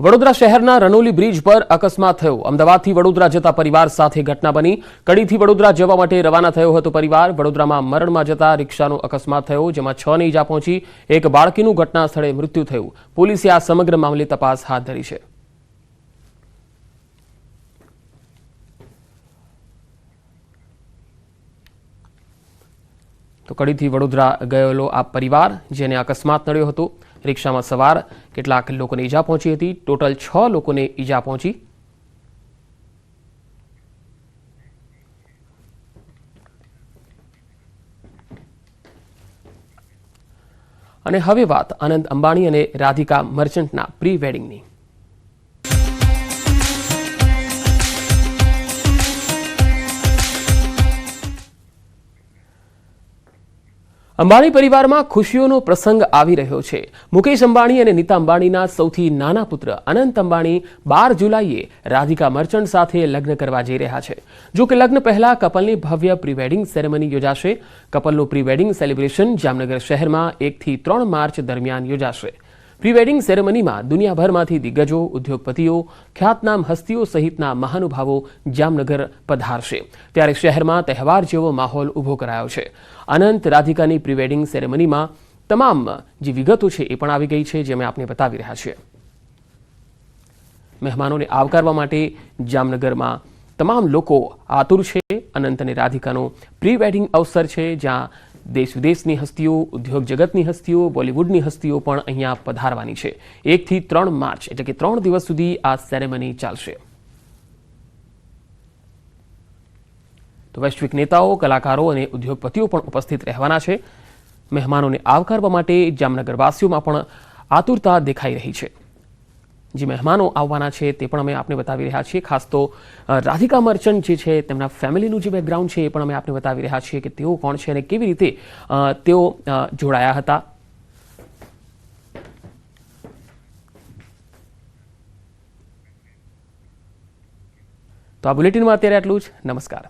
વડોદરા શહેરના રનોલી બ્રિજ પર અકસ્માત થયો. અમદાવાદથી વડોદરા જતા પરિવાર સાથે ઘટના બની. કડીથી વડોદરા જવા માટે રવાના થયો હતો પરિવાર. વડોદરામાં મરણમાં જતા રિક્ષાનો અકસ્માત થયો, જેમાં છ ને ઈજા પહોંચી એક બાળકીનું ઘટના સ્થળે મૃત્યુ થયું. પોલીસે આ સમગ્ર મામલે તપાસ હાથ ધરી છે. તો કડીથી વડોદરા ગયેલો આ પરિવાર, જેને અકસ્માત નડ્યો હતો. રિક્ષામાં સવાર કેટલાક લોકોને ઈજા પહોંચી હતી. ટોટલ છ લોકોને ઈજા પહોંચી. અને હવે વાત આનંદ અંબાણી અને રાધિકા મર્ચન્ટના પ્રી વેડિંગની અંબાણી પરિવારમાં ખુશીઓનો પ્રસંગ આવી રહ્યો છે. મુકેશ અંબાણી અને નીતા અંબાણીના સૌથી નાના પુત્ર અનંત અંબાણી બાર જુલાઈએ રાધિકા મર્ચન્ટ સાથે લગ્ન કરવા જઈ રહ્યા છે. જો કે લગ્ન પહેલા કપલની ભવ્ય પ્રીવેડિંગ સેરેમની યોજાશે. કપલનું પ્રીવેડિંગ સેલિબ્રેશન જામનગર શહેરમાં એકથી ત્રણ માર્ચ દરમિયાન યોજાશે. પ્રી વેડિંગ સેરેમનીમાં દુનિયાભરમાંથી દિગ્ગજો, ઉદ્યોગપતિઓ, ખ્યાતનામ હસ્તીઓ સહિતના મહાનુભાવો જામનગર પધારશે. ત્યારે શહેરમાં તહેવાર જેવો માહોલ ઊભો કરાયો છે. અનંત રાધિકાની પ્રી વેડિંગ સેરેમનીમાં તમામ જે વિગતો છે એ પણ આવી ગઈ છે, જે અમે આપને બતાવી રહ્યા છીએ. મહેમાનોને આવકારવા માટે જામનગરમાં તમામ લોકો આતુર છે. અનંત અને રાધિકાનો પ્રી વેડિંગ અવસર છે, જ્યાં દેશ વિદેશની હસ્તીઓ, ઉદ્યોગ જગતની હસ્તીઓ, બોલિવૂડની હસ્તીઓ પણ અહીંયા પધારવાની છે. એકથી ત્રણ માર્ચ, એટલે કે ત્રણ દિવસ સુધી આ સેરેમની ચાલશે. તો વૈશ્વિક નેતાઓ, કલાકારો અને ઉદ્યોગપતિઓ પણ ઉપસ્થિત રહેવાના છે. મહેમાનોને આવકારવા માટે જામનગરવાસીઓમાં પણ આતુરતા દેખાઈ રહી છે. જે મહેમાનો આવવાના છે તે પણ અમે આપને બતાવી રહ્યા છીએ. ખાસ તો રાધિકા મર્ચન્ટ જે છે, તેમના ફેમિલીનું જે બેકગ્રાઉન્ડ છે એ પણ અમે આપને બતાવી રહ્યા છીએ કે તેઓ કોણ છે અને કેવી રીતે તેઓ જોડાયા હતા. તો આ બુલેટિનમાં અત્યારે આટલું જ. નમસ્કાર.